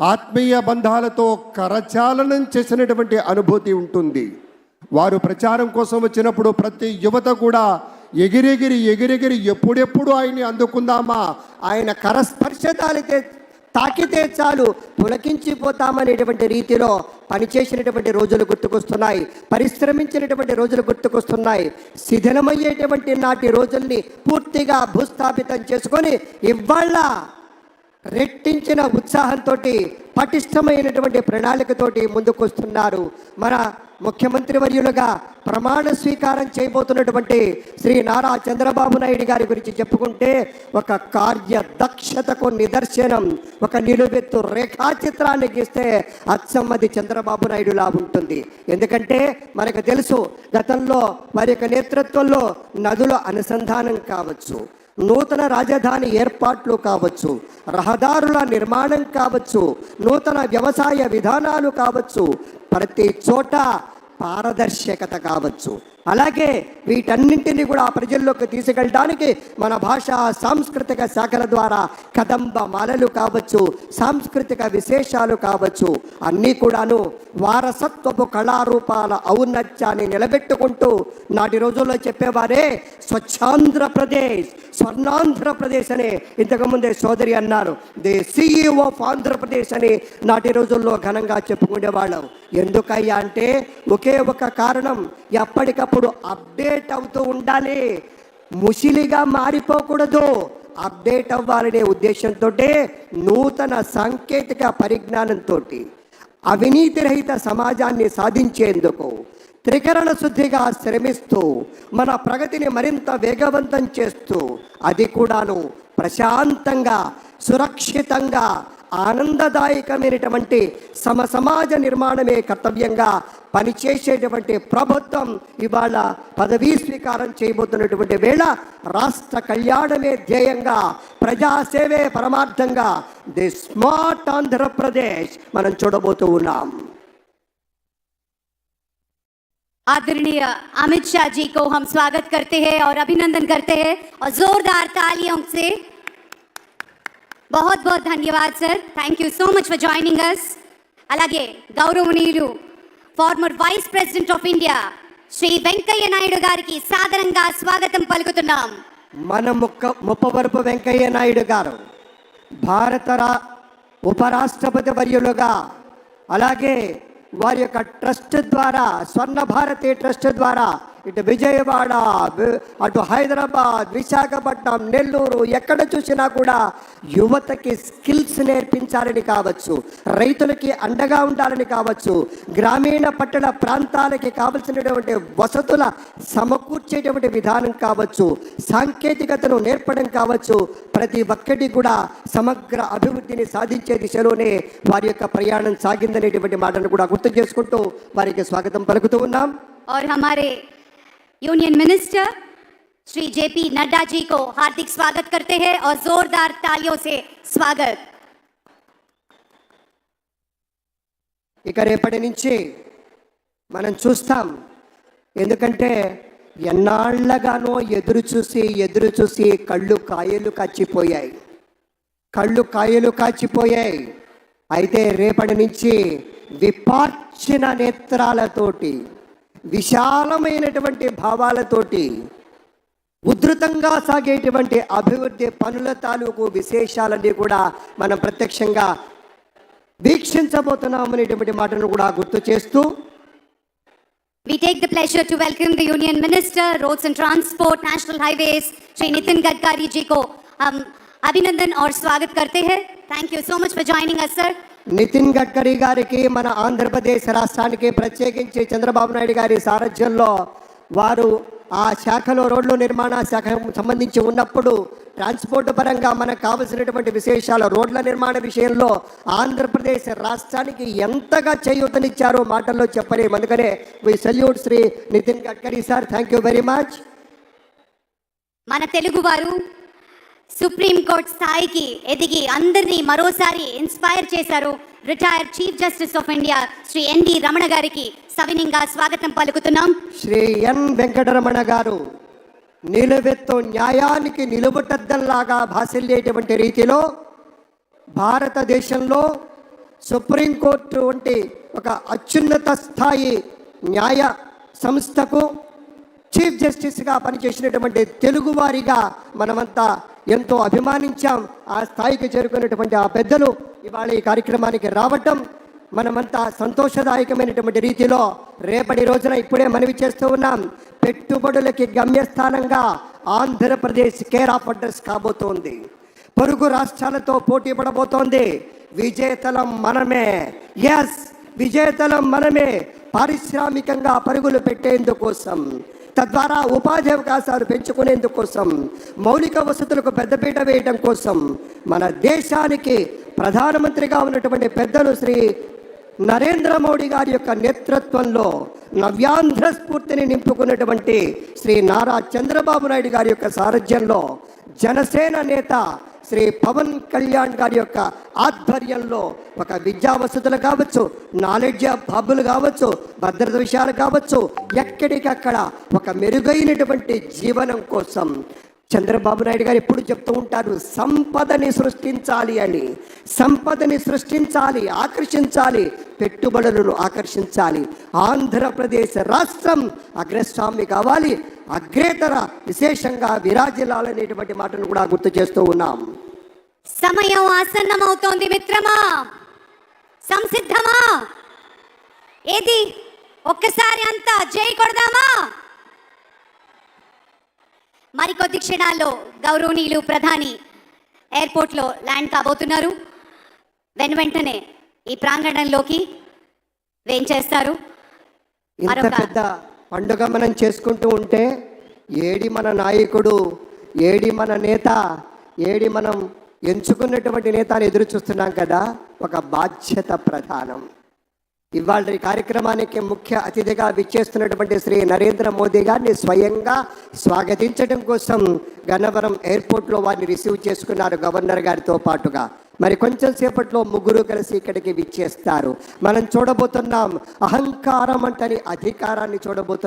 ఆత్మీయ బంధాలతో కరచాలనం చేసినటువంటి అనుభూతి ఉంటుంది. వారు ప్రచారం కోసం వచ్చినప్పుడు ప్రతి యువత కూడా ఎగిరెగిరి ఎగిరెగిరి ఎప్పుడెప్పుడు ఆయన్ని అందుకుందామా? ఆయన కరస్పర్శ తాలితే తాకితే చాలు పులకించిపోతామనేటువంటి రీతిలో పనిచేసినటువంటి రోజులు గుర్తుకొస్తున్నాయి. పరిశ్రమించినటువంటి రోజులు గుర్తుకొస్తున్నాయి. శిథిలమయ్యేటువంటి నాటి రోజుల్ని పూర్తిగా భూస్థాపితం చేసుకొని ఇవాళ రెట్టించిన ఉత్సాహంతో పటిష్టమైనటువంటి ప్రణాళికతోటి ముందుకొస్తున్నారు. మన ముఖ్యమంత్రి వర్యులుగా ప్రమాణ స్వీకారం చేయబోతున్నటువంటి శ్రీ నారా చంద్రబాబు నాయుడు గారి గురించి చెప్పుకుంటే ఒక కార్య దక్షతకు నిదర్శనం ఒక నిలువెత్తు రేఖాచిత్రాన్ని గీస్తే అచ్చమ్మది చంద్రబాబు నాయుడులా ఉంటుంది. ఎందుకంటే మనకు తెలుసు గతంలో వారి యొక్క నేతృత్వంలో నదుల అనుసంధానం కావచ్చు. నూతన రాజధాని ఏర్పాట్లు కావచ్చు రహదారుల నిర్మాణం కావచ్చు నూతన వ్యవసాయ విధానాలు కావచ్చు ప్రతి చోట పారదర్శకత కావచ్చు. అలాగే వీటన్నింటినీ కూడా ప్రజల్లోకి తీసుకెళ్ళడానికి మన భాష సాంస్కృతిక శాఖల ద్వారా కదంబ మాలలు కావచ్చు సాంస్కృతిక విశేషాలు కావచ్చు అన్నీ కూడాను వారసత్వపు కళారూపాల ఔన్నత్యాన్ని నిలబెట్టుకుంటూ నాటి రోజుల్లో చెప్పేవారే స్వచ్ఛాంధ్రప్రదేశ్ స్వర్ణాంధ్రప్రదేశ్ అని ఇంతకుముందే సోదరి అన్నారు. ది సిఇఓ ఆఫ్ ఆంధ్రప్రదేశ్ అని నాటి రోజుల్లో ఘనంగా చెప్పుకునేవాళ్ళం. ఎందుకయ్యా అంటే ఒకే ఒక కారణం ఎప్పటికప్పుడు అప్డేట్ అవుతూ ఉండాలి. ముసిలిగా మారిపోకూడదు. అప్డేట్ అవ్వాలనే ఉద్దేశంతో నూతన సాంకేతిక పరిజ్ఞానంతో అవినీతి రహిత సమాజాన్ని సాధించేందుకు త్రికరణ శుద్ధిగా శ్రమిస్తూ మన ప్రగతిని మరింత వేగవంతం చేస్తూ అది కూడాను ప్రశాంతంగా సురక్షితంగా ఆనందదాయకమైనటువంటి సమ సమాజ నిర్మాణమే కర్తవ్యంగా పనిచేసేటువంటి ప్రభుత్వం ఇవాళ పదవీ స్వీకారం చేయబోతున్నటువంటి వేళ రాష్ట్ర కళ్యాణమే ధ్యేయంగా ప్రజాసేవే పరమార్థంగా ది స్మార్ట్ ఆంధ్రప్రదేశ్ మనం చూడబోతూ ఉన్నాం आदरणीय अमित शाह जी को हम स्वागत करते हैं और अभिनंदन करते हैं और जोरदार तालियों से బహుత్ బహుత్ ధన్యవాద్ sir thank you so much for joining us అలాగే గౌరవనీయులు former vice president of India Shri Venkaiah Naidu గారికి సాదరంగా స్వాగతం పలుకుతున్నాం. మన ముక్క ముప్పవరపు వెంకయ్య నాయుడు గారు భారత రా ఉపరాష్ట్రపతి వర్యులుగా అలాగే వారి యొక్క ట్రస్ట్ ద్వారా స్వర్ణ భారతి ట్రస్ట్ ద్వారా ఇటు విజయవాడ వి- అటు హైదరాబాద్ విశాఖపట్నం నెల్లూరు ఎక్కడ చూసినా కూడా యువతకి స్కిల్స్ నేర్పించాలని కావచ్చు రైతులకి అండగా ఉండాలని కావచ్చు గ్రామీణ పట్టణ ప్రాంతాలకి కావలసినటువంటి వసతుల సమకూర్చేటువంటి విధానం కావచ్చు సాంకేతికతను నేర్పడం కావచ్చు ప్రతి ఒక్కటి కూడా సమగ్ర అభివృద్ధిని సాధించే దిశలోనే వారి యొక్క ప్రయాణం సాగిందనేటువంటి మాటను కూడా గుర్తు చేసుకుంటూ వారికి స్వాగతం పలుకుతూ ఉన్నాం और हमारे union minister Shri JP Nadda ji को हार्दिक स्वागत करते हैं और जोरदार तालियों से स्वागत ఇక రేపటి నుంచి మనం చూస్తాం ఎందుకంటే ఎన్నాళ్ళగానో ఎదురు చూసి ఎదురు చూసి కళ్ళు కాయలు కాచిపోయాయి కళ్ళు కాయలు కాచిపోయాయి అయితే రేపటి నుంచి విపార్చిన నేత్రాలతోటి విశాలమైనటువంటి భావాలతోటి ఉధృతంగా సాగేటువంటి అభివృద్ధి పనుల తాలూకు విశేషాలన్నీ కూడా మనం ప్రత్యక్షంగా వీక్షించబోతున్నాం అనేటువంటి మాటను కూడా గుర్తు చేస్తూ We take the pleasure to welcome the Union Minister, Roads and Transport, National Highways, Shri Nitin Gadkari ji को हम अभिनंदन और स्वागत करते हैं thank you so much for joining us sir Nitin Gadkari గారికి మన ఆంధ్రప్రదేశ్ రాష్ట్రానికి ప్రత్యేకించి చంద్రబాబు నాయుడు గారి సారథ్యంలో వారు ఆ శాఖలో రోడ్లు నిర్మాణ శాఖ సంబంధించి ఉన్నప్పుడు ట్రాన్స్పోర్ట్ పరంగా మనకు కావలసినటువంటి విశేషాలు రోడ్ల నిర్మాణ విషయంలో ఆంధ్రప్రదేశ్ రాష్ట్రానికి ఎంతగా చేయూతనిచ్చారో మాటల్లో చెప్పలేము. అందుకనే we salute Shri Nitin Gadkari sir. Thank you very much మన తెలుగు సుప్రీంకోర్టు స్థాయికి ఎదిగి అందరినీ మరోసారి ఇన్స్పైర్ చేశారు retired chief justice of India Shri ND Ramana గారికి సవినీయంగా స్వాగతం పలుకుతున్నాం. శ్రీ ఎన్ వెంకటరమణ గారు నిలువెత్తు న్యాయానికి నిలుబుటద్దంలాగా భాసిల్లేటువంటి రీతిలో భారతదేశంలో సుప్రీంకోర్టు వంటి ఒక అత్యున్నత స్థాయి న్యాయ సంస్థకు చీఫ్ జస్టిస్గా పనిచేసినటువంటి తెలుగువారిగా మనమంతా ఎంతో అభిమానించాం. ఆ స్థాయికి చేరుకున్నటువంటి ఆ పెద్దలు ఇవాళ ఈ కార్యక్రమానికి రావటం మనమంతా సంతోషదాయకమైనటువంటి రీతిలో రేపటి రోజున ఇప్పుడే మనవి చేస్తూ ఉన్నాం. పెట్టుబడులకి గమ్యస్థానంగా ఆంధ్రప్రదేశ్ కేర్ ఆఫ్ అడ్రస్ కాబోతోంది. పొరుగు రాష్ట్రాలతో పోటీ పడబోతోంది. విజేతలం మనమే. ఎస్ విజేతలం మనమే. పారిశ్రామికంగా పరుగులు పెట్టేందుకోసం. తద్వారా ఉపాధి అవకాశాలు పెంచుకునేందుకోసం మౌలిక వసతులకు పెద్దపీట వేయడం కోసం మన దేశానికి ప్రధానమంత్రిగా ఉన్నటువంటి పెద్దలు శ్రీ నరేంద్ర మోడీ గారి యొక్క నేతృత్వంలో నవ్యాంధ్ర స్ఫూర్తిని నింపుకున్నటువంటి శ్రీ నారా చంద్రబాబు నాయుడు గారి యొక్క సారథ్యంలో జనసేన నేత శ్రీ పవన్ కళ్యాణ్ గారి యొక్క ఆధ్వర్యంలో ఒక విద్యా వసతులు కావచ్చు నాలెడ్జ్ హబ్బులు కావచ్చు భద్రత విషయాలు కావచ్చు ఎక్కడికక్కడ ఒక మెరుగైనటువంటి జీవనం కోసం చంద్రబాబు నాయుడు గారు ఎప్పుడు చెప్తూ ఉంటారు సంపదని సృష్టించాలి అని. సంపదని సృష్టించాలి ఆకర్షించాలి పెట్టుబడులను ఆకర్షించాలి. ఆంధ్రప్రదేశ్ రాష్ట్రం అగ్రస్వామి కావాలి అగ్రేతర విశేషంగా విరాజిల్లాలనేటువంటి మాటను కూడా గుర్తు చేస్తూ ఉన్నాం. సమయం ఆసన్నమవుతోంది మిత్రమా. సంసిద్ధమా. ఏది? ఒక్కసారి అంతా జై కొడదామా. మరికొద్ది క్షణాల్లో గౌరవనీయులు ప్రధాని ఎయిర్పోర్ట్లో ల్యాండ్ కాబోతున్నారు. వెను వెంటనే ఈ ప్రాంగణంలోకి వేంచేస్తారు. ఇంత పెద్ద పండుగ మనం చేసుకుంటూ ఉంటే ఏడి మన నాయకుడు ఏడి మన నేత ఏడి మనం ఎంచుకున్నటువంటి నేతను ఎదురు చూస్తున్నాం కదా ఒక బాధ్యత ప్రధానం. ఇవాళ ఈ కార్యక్రమానికి ముఖ్య అతిథిగా విచ్చేస్తున్నటువంటి శ్రీ నరేంద్ర మోదీ గారిని స్వయంగా స్వాగతించడం కోసం గన్నవరం ఎయిర్పోర్ట్లో వారిని రిసీవ్ చేసుకున్నారు గవర్నర్ గారితో పాటుగా. మరి కొంచెం సేపట్లో ముగ్గురు కలిసి ఇక్కడికి విచ్చేస్తారు. మనం చూడబోతున్నాం అహంకారం అంటని అధికారాన్ని చూడబోతున్నాం.